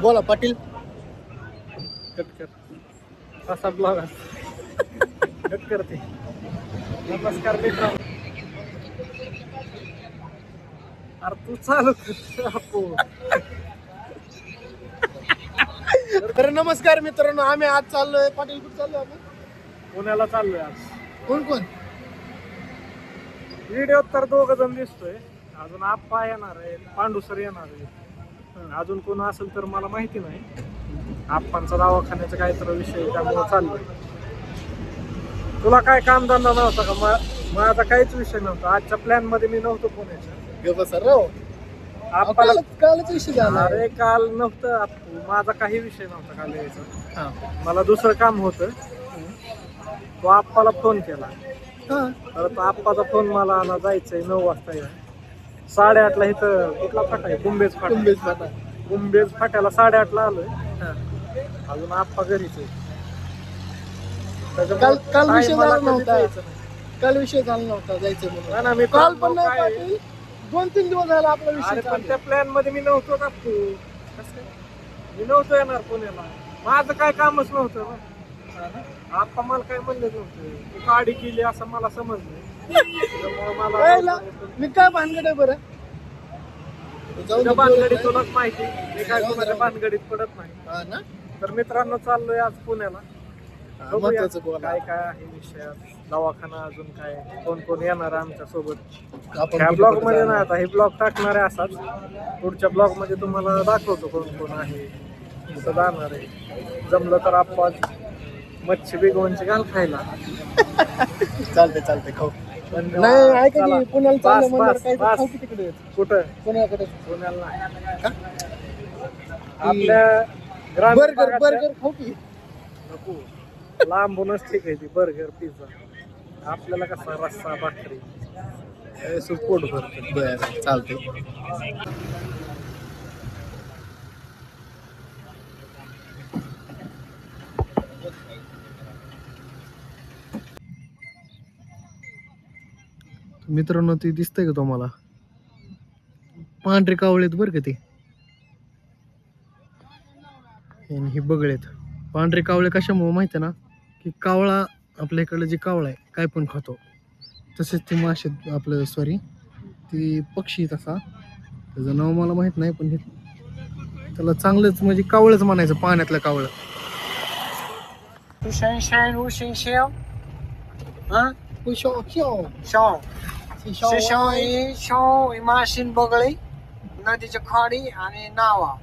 बोला पाटील. असा blog cut करते. नमस्कार मित्रांनो. अरे तू चालू. तर नमस्कार मित्रांनो आम्ही आज चाललोय. पाटील कुठे चाललोय आपण? पुण्याला चाललोय आज. कोण कोण? व्हिडिओ तर दोघ जण दिसतोय. अजून आप्पा येणार आहे पांडू सर येणार आहे अजून कोण असेल तर मला माहिती नाही. आप्पांचा दवाखान्याचा काहीतरी विषय त्यामुळे चाललोय. तुला काय कामधंदा नव्हता का? मा- माझा काहीच विषय नव्हता. आजच्या प्लॅनमध्ये मी नव्हतो पुण्याच्या. आप्पाला कालच कालच विषय झाला. अरे काल नव्हतं. आप्पू माझा काही विषय नव्हता काल यायचा. हा. मला दुसरं काम होतं. तो आप्पाला फोन केला. हा. परत आप्पाचा फोन मला आला जायचंय नऊ वाजता या साडेआठला इथं कुठला फाटा आहे? कुंभेज फाटा. कुंभेज फाटा. कुंभेज फाट्याला साडेआठला आलोय. हा. अजून आप्पा घरीच आहे. काल काल विषय Time मला झाला कधी नव्हता. जायचं नाही. काल विषय झाला नव्हता जायचं म्हणून. मी काल पण नाही पाटील. दोन तीन दिवस झाला आपला विषय अरे पण त्या प्लॅनमध्ये मी नव्हतो का तू? मी नव्हतो येणार पुण्याला. माझं काय कामच नव्हतं ना. आप्पा मला काय म्हणलं नव्हतं? तू गाडी केली असं मला समजलं. मी काय भानगड आहे बरं? तुझ्या भानगडीत तुलाच माहिती. मी काय कोणाच्या भानगडीत पडत नाही. हा ना? तर मित्रांनो चाललोय आज पुण्याला. हा, बघूया महत्वाचं बोला. काय काय आहे विषय दवाखाना अजून काय? कोण कोण येणार आहे आमच्यासोबत आपण ह्या कुठं ब्लॉग कुठं? मध्ये जाणार? नाही आता हे ब्लॉग टाकणार आहे असाच. पुढच्या ब्लॉगमध्ये तुम्हाला दाखवतो कोण कोण आहे कुठं जाणार आहे. जमलं तर आपण मच्छी बिगवणची घाल खायला. चालते चालते खाऊ. नाही ऐका. की पुण्याला चाललं म्हणल्यावर बस, काय. खाऊ की तिकडे कुठं? पुण्याकडे. पुण्याला नाही. का? आपल्या ग्रामीण बर्गर भागातल्या- बर्गर खाऊ की? नको. लांबूनच ठीक आहे ती बर्गर पिझ्झा आपल्याला कसा रस्सा भाकरी? पोट भरतं. बरं चालते मित्रांनो ती दिसतंय का तुम्हाला? पांढरे कावळेत बरं का ते. आणि हे बगळेत पांढरे कावळे कशामुळे माहिती आहे ना? की कावळा आपल्या इकडलं जे कावळा आहे काय पण खातो. तसेच ते मासे आपलं सॉरी ती पक्षी तसा त्याचं नाव मला माहीत नाही पण हे त्याला चांगलंच म्हणजे कावळच म्हणायचं पाण्यातलं कावळं. Sunshine, Ocean Shell. Huh? Shaw Shaw Shaw. Shaw Shaw ही शाव माशीन बगळी नदीच्या खाडी आणि नावा.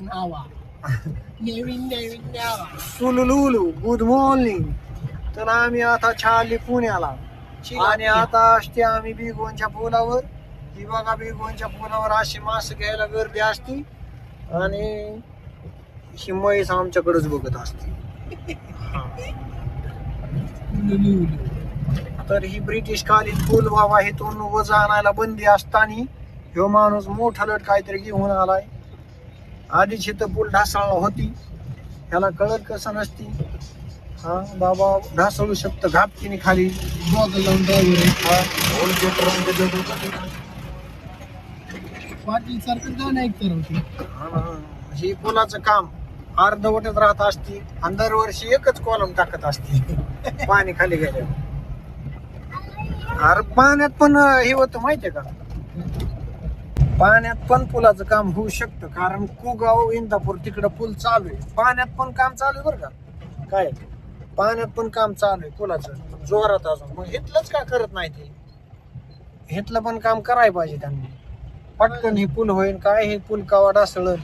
नावा. नेविन नेविन नावा. सुलुलुलू गुड मॉर्निंग तर आम्ही आता छाली पुण्याला. आणि आता असते आम्ही बिगोनच्या पुलावर. ही बघा बिगोनच्या पुलावर अशी मासे घ्यायला गर्दी असती. आणि ही म्हैस आमच्याकडेच बघत असते. तर ही ब्रिटिश कालीन पूल बाबा इथून वजा आणायला बंदी असताना ह्यो माणूस मोठा लट काहीतरी घेऊन आलाय. आधीच इथं पूल ढासळला होती. ह्याला कळत कसं नसती. हा बाबा ढासळू शकतं घापकीने खाली. हा, पाटील सारखं गाणं ऐकतं राव ते. ना. पुलाचं काम अर्धवटच राहत असती आणि दरवर्षी एकच कॉलम टाकत असते. पाणी खाली गेले अरे पाण्यात पण हे होतं माहितीये का? पाण्यात पण पुलाचं काम होऊ शकतं कारण कुगाव इंदापूर तिकडं पूल चालू आहे. पाण्यात पण काम चालू आहे बरं का? काय? पाण्यात पण काम चालू आहे पुलाचं. जोरात अजून. मग हितलंच का करत नाही ते? हिथलं पण काम करायला पाहिजे त्यांनी. पटकन हे पूल होईल काय? हे पूल कावा डासळ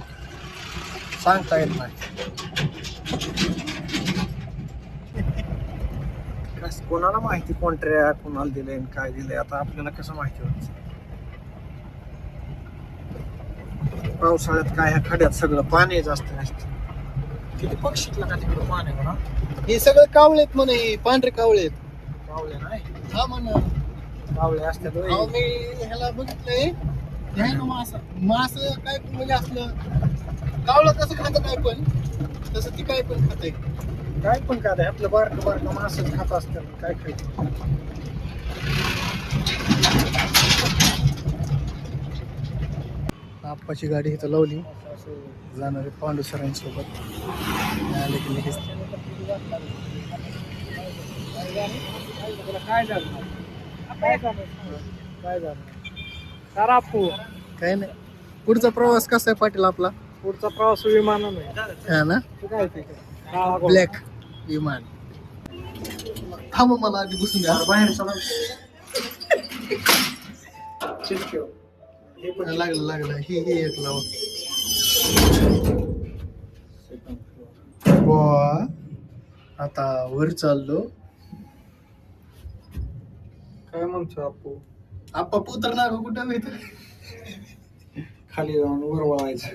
सांगता येत नाही कस कोणाला माहिती कोणत्या कोणाला दिलंय आणि काय दिलंय? आता आपल्याला कसं माहिती होत? पावसाळ्यात काय ह्या खड्यात सगळं पाणी जास्त नसतं. किती पक्षीतला का तिकडे पाणी म्हणा? हे सगळं कावळेत म्हणे हे पांढरे कावळेत पावले नाही? हा म्हणा. पावले असतात होय. मी ह्याला बघितलंय मास मास काय म्हणजे असलं कावळं कसं खातं काय पण तसं ती काय पण खाते. काय पण काय आपलं बारकं बारकं मासच खात असतात काय खायचं? आप्पाची गाडी इथं लावली. जाणारे पांडू सरांसोबत. आले की लगेच. काय झालं काय झालं काय पू नाही. पुढचा प्रवास कसा आहे पाटील आपला? पुढचा प्रवास विमानाने हा ना? काय ते. ब्लॅक विमान थांब मला आधी बसून द्या बाहेर चला. हे लागलं लागलं ही ही एक लावा बुवा, आता वर चाललो काय म्हणतो आपू आप्पा उतरणार हो कुठं माहिती खाली जाऊन वर वळायचं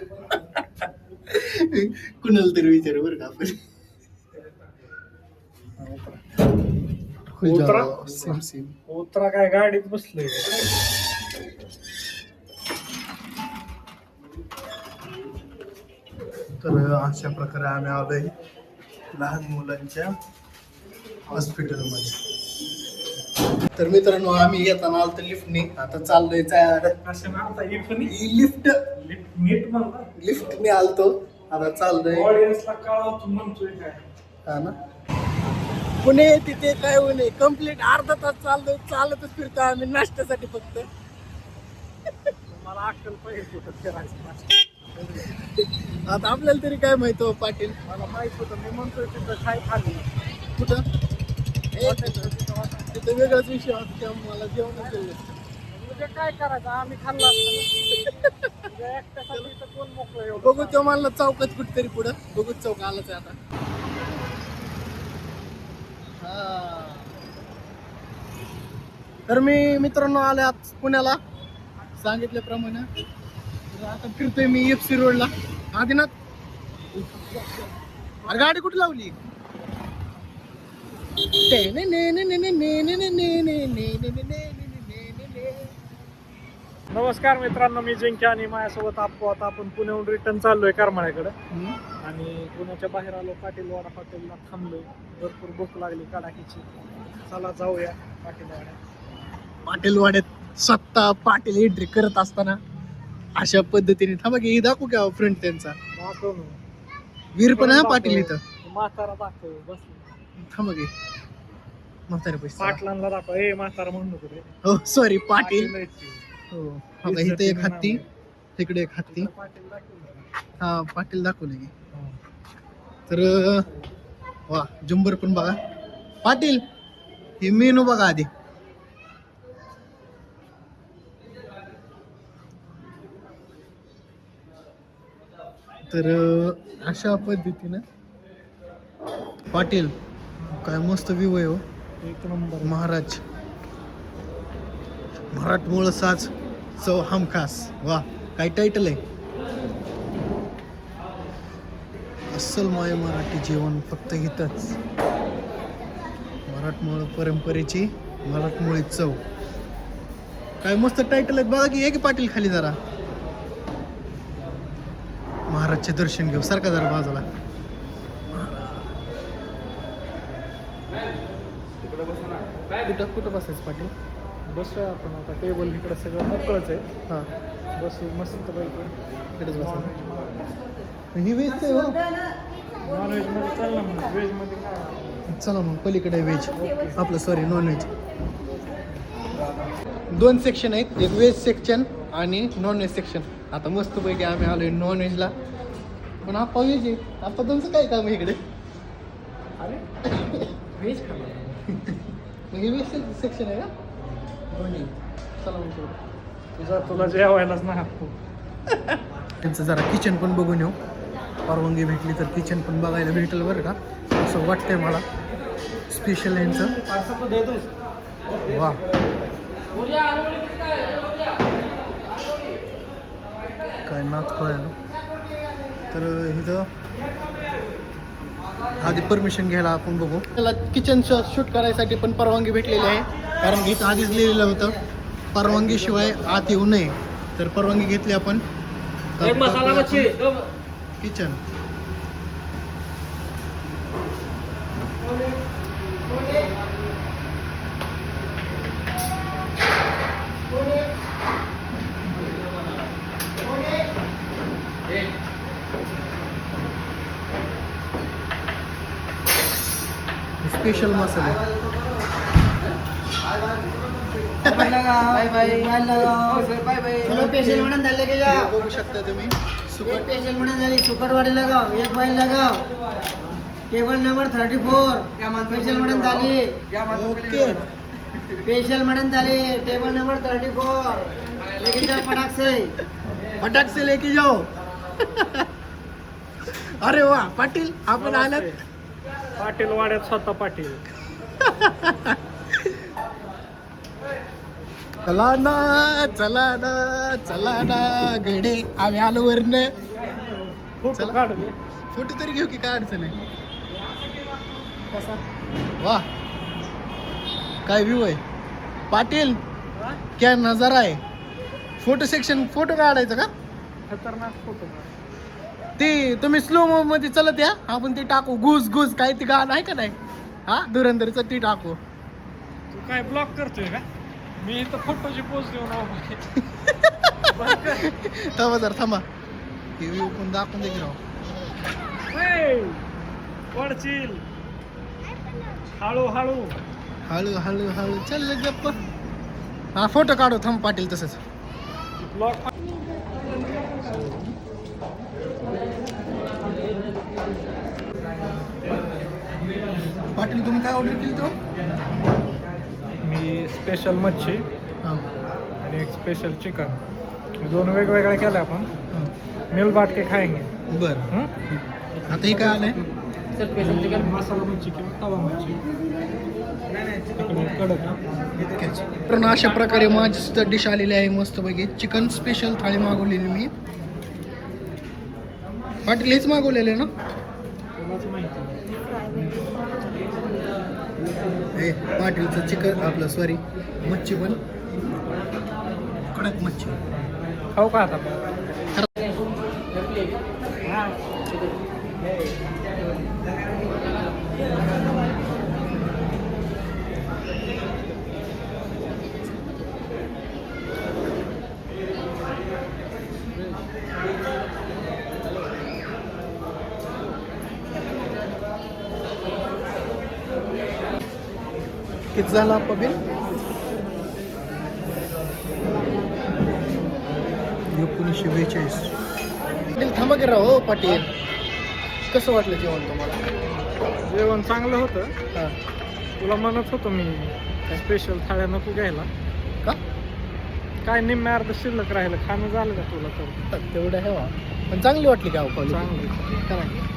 कुणाला तरी विचार बरं का आपण उतरा. सेम सेम उतरा काय गाडीत बसलोय. तर अशा प्रकारे आम्ही आलोय लहान मुलांच्या हॉस्पिटलमध्ये तर मित्रांनो आम्ही येताना आलो तर लिफ्टने. आता चाललोय इकडे लिफ्ट. नीट म्हणता लिफ्टने आलतो. आता चाललोय. ऑडियन्सला कळाव तू म्हणतोय काय. हा ना? पुणे तिथे काय होणे कंप्लीट अर्धा तास चाललोय चालतच फिरतो आम्ही नाश्त्यासाठी फक्त. मला अक्कल पाहिजे कुठं फिरायचं. आता आपल्याला तरी काय माहिती हो पाटील? मला माहीत होतं मी म्हणतोय तिथं काय खाली कुठं? तिथं वेगळाच विषय होता त्यामुळे मला जेवणच दिलं म्हणजे काय करायचं आम्ही खाल्ला असतं तर कोण मोकळं बघू तो मला चौकात कुठतरी पुढं. बघू चौक आलाच आता. तर मी मित्रांनो आले आज पुण्याला सांगितल्याप्रमाणे तर आता फिरतोय मी एफ सी रोडला आदिनाथ अरे गाडी कुठे लावली नमस्कार मित्रांनो मी जिंके आणि माझ्यासोबत आता आपण पुण्याहून रिटर्न चाललोय करमाळ्याकडे आणि पुण्याच्या बाहेर आलो पाटील वाडा हॉटेलला थांबलोय. भरपूर भूक लागली कडाकीची चला जाऊया पाटील वाड्या पाटील वाड्यात स्वतः पाटील एंट्री करत असताना अशा पद्धतीने थांबा की दाखवू का फ्रंट त्यांचा? दाखव. वीर पण आहे पाटील इथं? म्हातारा दाखव बस. थांबा की. म्हातारे पैसे. पाटलांना दाखव. ए म्हातारा म्हणू नको रे. हो सॉरी पाटील. हो हा बघा, इथं एक हत्ती तिकडे एक हत्ती. पाटील दाखव. हा पाटील दाखवले की. तर वा जुंबर पण बघा. पाटील हे मेनू बघा आधी. तर अशा पद्धतीनं पाटील काय मस्त व्ह्यू आहे हो. एक नंबर. महाराज. मराठमोळ साज चव हमखास वा काय टायटल आहे? अस्सल माय मराठी जेवण फक्त इथंच. मराठमोळ परंपरेची मराठमोळी चव. काय मस्त टायटल आहेत बघा की एक पाटील खाली जरा. महाराजचे दर्शन घेऊ. सारखा जरा बाजूला. कुठं कुठं बसायचं पाटील? बसूया आपण आता. टेबल इकडे सगळं मोकळच आहे. हां. बसू मस्त पैकी. इकडेच बसा. ही वेज आहे हो? नॉनव्हेज मग. व्हेज काय? चला मग पलीकडे व्हेज आपलं सॉरी नॉन व्हेज दोन सेक्शन आहेत एक व्हेज सेक्शन आणि नॉन व्हेज सेक्शन आता मस्तपैकी आम्ही आलोय नॉन व्हेजला पण आप्पा व्हेज आहे. आप्पा तुमचं काय काम आहे इकडे? अरे व्हेज मग हे व्हेज सेक्शन आहे का? दोन्ही. चला मग पुढे. तुझा तुला जेवायलाच नाही आपू त्यांचं जरा किचन पण बघून येऊ. परवानगी भेटली तर किचन पण बघायला भेटेल बरं का. असं वाटतंय मला. स्पेशल यांचं. वा. काय नाच कळायला तर इथं आधी परमिशन घ्यायला आपण बघू. त्याला किचन शूट करायसाठी पण परवानगी भेटलेली आहे. कारण की इथं आधीच लिहिलेलं होतं परवानगीशिवाय आत येऊ नये. तर परवानगी घेतली आपण. किचन. स्पेशल मसाले. Bye bye bye bye bye bye special म्हणून झाले की जा बघू शकता तुम्ही. एक स्पेशल म्हणून झाली सुकटवाडी लगाव एक बाईल लगाव table number thirty four special म्हणून झाली. ओके. स्पेशल म्हणून झाली टेबल नंबर थर्टी फोर लेकिन जा पटाक से फटाक से लेके जाओ अरे वा पाटील आपण आल्यात पाटील वाड्यात स्वतः पाटील. चला ना चला ना चला ना गडे आम्ही आलो वरन. फोटो चला. काढ. फोटो तरी घेऊ की काय अडचण आहे? वा. काय व्ह्यू आहे? पाटील क्या नजारा आहे? फोटो सेक्शन फोटो काढायचं का? खतरनाक फोटो ते तुम्ही स्लो मो मध्ये चलत या. आपण ते टाकू. गुस गुस काय ते गाणं आहे का नाही. हा धुरंधरचं ते टाकू. तू काय ब्लॉक करतोय का? मी इथं फोटोची पोच देऊन थांबा जर थांबा. हे व्ह्यू पण दाखवून दे की राव. पडशील हळू हळू. हळू हळू हळू. चल गप्प. हा फोटो काढू. थांब पाटील तसंच. ब्लॉक पाटील तुम्ही काय ऑर्डर केली तो मी स्पेशल मच्छी हां. आणि एक स्पेशल चिकन दोन वेगवेगळ्या केल्या आपण. मिल बाटके खाएंगे बरं. हं? आता हे काय आलंय? मसाला मच्छी किंवा तवा मच्छी. कडक पण अशा प्रकारे माझी सुद्धा डिश आलेली आहे मस्तपैकी. चिकन स्पेशल थाळी मागवलेली मी. पाटील हेच मागवलेले ना तुलाच माहिती हे पाटीलचं चिकन आपलं सॉरी मच्छी पण. कडक मच्छी. खाऊ का आता? किती झाला बिल? एकोणीसशे बेचाळीस. पाटील थांबा की राव हो पाटील. कसं वाटलं जेवण तुम्हाला? जेवण चांगलं होतं. हां. तुला म्हणत होतो मी स्पेशल थाळ्या नको घ्यायला. का? काय निम्म्या अर्ध शिल्लक राहिलं खाणं झालं का तुला तर? तेवढं आहे वा. पण चांगली वाटली का हो चांगलं.